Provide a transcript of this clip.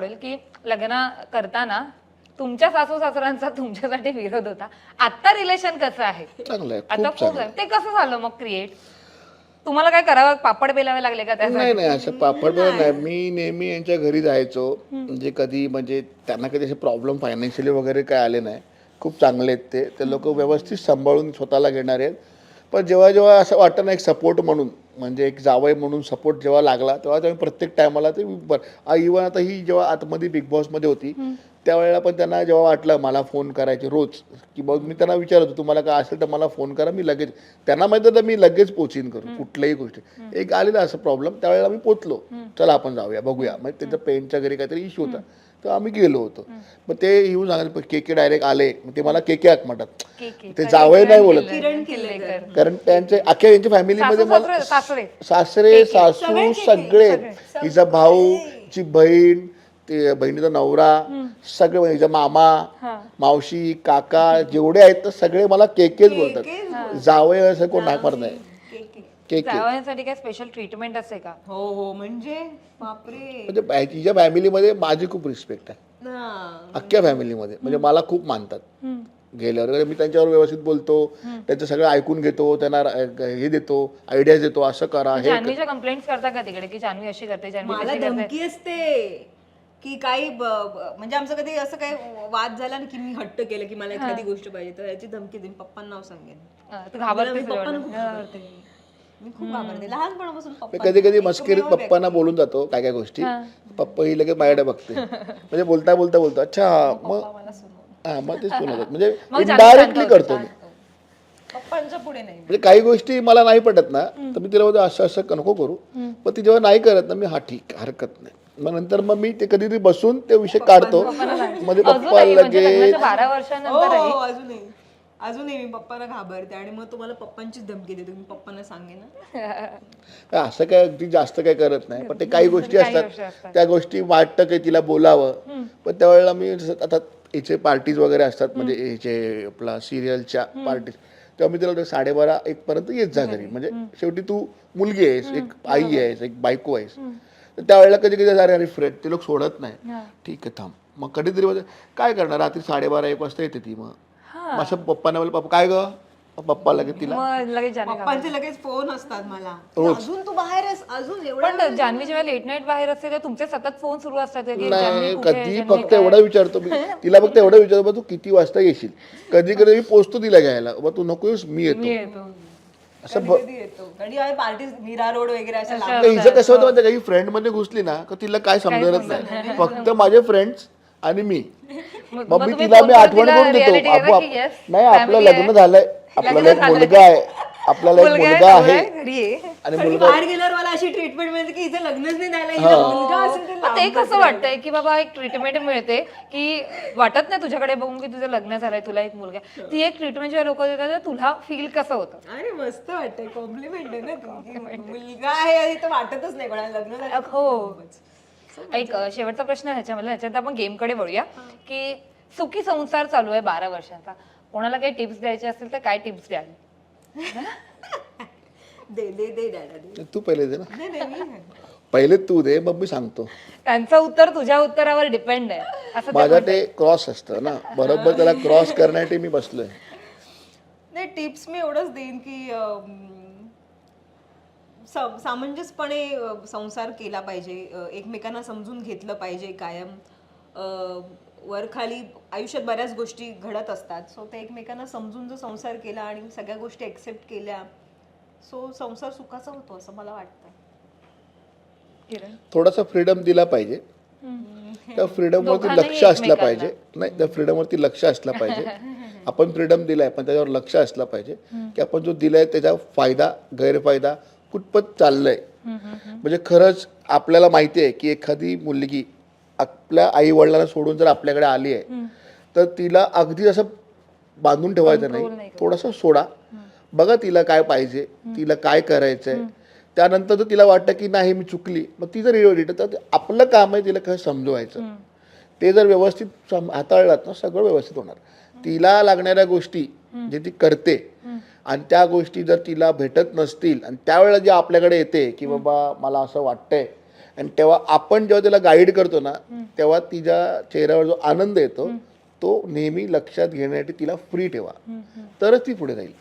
आवडेल की लग्न करताना तुमच्या सासू सासऱ्यांचा तुमच्यासाठी विरोध होता. आता रिलेशन कसं आहे? चांगलं आहे आता खूप ते कसं झालं मग क्रिएट तुम्हाला काय करावं? पापड बेलावे लागले का त्यासाठी? नाही नाही असं पापड पण नाही. मी नेहमी यांच्या घरी जायचो. म्हणजे कधी म्हणजे त्यांना कधी असे प्रॉब्लेम फायनान्शियली वगैरे काय आले नाही. खूप चांगले आहेत ते. ते लोक व्यवस्थित सांभाळून स्वतःला घेणारे आहेत. पण जेव्हा जेव्हा असं वाटतं ना एक सपोर्ट म्हणून म्हणजे एक जावई म्हणून सपोर्ट जेव्हा लागला तेव्हा तेव्हा प्रत्येक टायमाला ते इव्हन आता ही जेव्हा आतमध्ये बिग बॉसमध्ये होती त्यावेळेला पण त्यांना जेव्हा वाटलं मला फोन करायचे रोज की मग मी त्यांना विचारत होतो तुम्हाला काय असेल तर मला फोन करा मी लगेच त्यांना माहिती होतं मी लगेच पोचीन करू कुठल्याही गोष्टी. एक आलेला असं प्रॉब्लेम त्यावेळेला मी पोचलो. चला आपण जाऊया बघूया. मग त्यांच्या पेनच्या घरी काहीतरी इश्यू होता. तर आम्ही गेलो होतो. मग ते येऊन सांगितलं के के डायरेक्ट आले. मग ते मला के के हाक म्हणतात. ते जावई नाही बोलत. किरण त्यांचे अख्ख्या यांच्या फॅमिलीमध्ये मला सासरे. सासरे सासरे सासू सगळे हिचा भाऊ हिची बहीण ते बहिणीचा नवरा सगळे हिचा मामा मावशी काका जेवढे आहेत तर सगळे मला केकेच बोलतात. जावय असं कोण नाकार नाही. केके जावयांसाठी काय स्पेशल ट्रीटमेंट असते का? हो हो. म्हणजे बापरे. म्हणजे बा- तिच्या फॅमिलीमध्ये माझी खूप रिस्पेक्ट आहे. हा. अख्ख्या फॅमिलीमध्ये म्हणजे मला खूप मानतात. गेल्यावर वगैरे मी त्यांच्यावर व्यवस्थित बोलतो. त्यांचं सगळं ऐकून घेतो. त्यांना र- हे देतो. आयडियाज देतो. असं करा हे जान्हवीच्या कंप्लेंट करता का तिकडे? की जान्हवी अशी करते जान्हवी मला तशी करते? धमकी असते. की काही ब- ब- म्हणजे आमचं कधी असं काही वाद झाला ना की मी हट्ट केलं की मला एखादी गोष्ट पाहिजे तर याची धमकी देईन. पप्पांना नाव सांगेन. अं, तू मी घाबरतेस पप्पांना एवढं. खूप घाबरते. मी खूप घाबरते. लहानपणापासून मी पप्पा कधी कधी मस्करीत पप्पांना बोलून जातो काय काय गोष्टी. पप्पा ही लगेच माझ्याकडे बघते. म्हणजे बोलता बोलता बोलतो. अच्छा मग मला हा मग तेच सुनवतात म्हणजे इनडायरेक्टली शांत करतो मी. पप्पांच्या पुढे नाही. म्हणजे काही गोष्टी मला नाही पटत ना तर मी तिला बोलतो असं असं क- नको करू. पण ती जेव्हा नाही करत ना मी हा ठीक हरकत नाही. मग नंतर मग मी ते कधीतरी बसून ते विषय काढतो. मध्ये पप्पा अजूनही म्हणजे लगेच लग्नाच्या बारा वर्षानंतर हो, हो, अजूनही. अजूनही मी पप्पाला घाबरते आणि मग तुम्हाला पप्पांचीच धमकी देते. मी पप्पांना सांगेन ना. असं काय अगदी जास्त काय करत नाही. पण ते काही गोष्टी असतात. त्या गोष्टी वाटतं की तिला बोलावं. पण त्यावेळेला मी जसं आता याचे पार्टीज वगैरे असतात म्हणजे याचे आपला सिरियलच्या पार्टीज तेव्हा मी तिला साडेबारा एक पर्यंत येत जा घरी. म्हणजे शेवटी तू मुलगी आहेस एक आई आहेस एक बायको आहेस. तर त्यावेळेला कधी कधी अरे अरे फ्रेंड ते लोक सोडत नाही. ठीक आहे थांब. मग कधीतरी म्हणजे काय करणार? रात्री साडेबारा एक वाजता येते ती मग. असं पप्पांना बोल पप्पा काय ग? पप्पा लगेच तिला मग लगेच पप्पांचे लगेच फोन असतात मला. अजून तू बाहेर आहेस अजून एवढा पण जान्हवी जेव्हा लेट नाईट बाहेर असते तेव्हा तुमचे सतत फोन सुरू असतात की? जान्हवी नाही कुठे आहे? कधी जान्हवी फक्त काय? एवढं विचारतो मी. तिला फक्त एवढं विचारतो बा तू किती वाजता येशील? कधी कधी मी पोचतो तिला घ्यायला बा तू नको येऊस मी मी येतो. येतो असं ब- कधी येतो. कधी आम्ही पार्टीज मीरा रोड वगैरे अशा लांब नाही, हिचं कसं होतं माहिती काही फ्रेंडमध्ये घुसली ना का तिला काय समजतच नाही. फक्त माझे फ्रेंड्स आणि मी. मग- मी तुम्ही तिला मी आठवण तिला करून देतो. की yes, नाही आपलं family लग्न. झालंय. आपल्याला एक मुलगा आहे. आपल्याला एक मुलगा आहे, मुलगा घरी आहे. आणि आणि मुलगा बाहेर गेल्यावर मला अशी ट्रीटमेंट मिळते की इथे लग्नच नाही मुलगा असेल तर मग ते कसं वाटतंय की बाबा एक ट्रीटमेंट मिळते की वाटत नाही तुझ्याकडे बघून की तुझं लग्न झालंय तुला एक मुलगा आहे. ती एक ट्रीटमेंट जेव्हा लोक देतात तेव्हा तुला फील कसं होतं? अरे मस्त वाटतंय. कॉम्प्लिमेंट आहे ना ती. मुलगा आहे आणि तर वाटतच नाही कोणाला लग्न झालं. हो. एक शेवटचा प्रश्न ह्याच्यामध्ये ह्याच्यात आपण गेमकडे वळूया. की सुखी संसार चालू आहे बारा वर्षांचा. कोणाला काही टिप्स द्यायचे असतील तर काय टिप्स द्याल? दे दे दे डॅडा दे. तू पहिले दे ना. नाही, नाही, मी- पहिले तू दे मग मी सांगतो. त्यांचं उत्तर तुझ्या उत्तरावर डिपेंड आहे. असं ते माझा ते क्रॉस असतं ना. बरोबर त्याला क्रॉस करण्यासाठी मी बसलोय. नाही टिप्स मी एवढंच देईन की सम- सामंजस्यपणे संसार केला पाहिजे. एकमेकांना समजून घेतलं पाहिजे कायम. वरखाली आयुष्यात बऱ्याच गोष्टी घडत असतात. सो ते एकमेकांना समजून जर संसार केला आणि सगळ्या गोष्टी एक्सेप्ट केल्या सो संसार सुखाचा होतो असं मला वाटतं. थोडासा फ्रीडम दिला पाहिजे. त्या फ्रीडमवरती लक्ष असलं. पाहिजे. नाही त्या फ्रीडमवरती लक्ष असलं पाहिजे. आपण फ्रीडम दिलाय पण त्याच्यावर लक्ष असलं पाहिजे. की आपण जो दिलाय त्याचा फायदा गैरफायदा कुठपत चाललंय. म्हणजे खरंच आपल्याला माहिती आहे की एखादी मुलगी आपल्या आई वडिलांना सोडून जर आपल्याकडे आली आहे तर तिला अगदी असं बांधून ठेवायचं नाही. थोडंसं सोडा. बघा तिला काय पाहिजे तिला काय करायचंय. त्यानंतर जर तिला वाटतं की नाही मी चुकली मग ती जर रिटर्न तर आपलं काम आहे तिला काय समजवायचं. ते जर व्यवस्थित हाताळलात ना सगळं व्यवस्थित होणार. तिला लागणाऱ्या गोष्टी जे ती करते आणि त्या गोष्टी जर तिला भेटत नसतील आणि त्यावेळेला जे आपल्याकडे येते की बाबा मला असं वाटतंय आणि तेव्हा आपण जेव्हा त्याला गाईड करतो ना तेव्हा तिच्या चेहऱ्यावर जो आनंद येतो तो नेहमी लक्षात घेण्यासाठी तिला फ्री ठेवा. तरच ती पुढे जाईल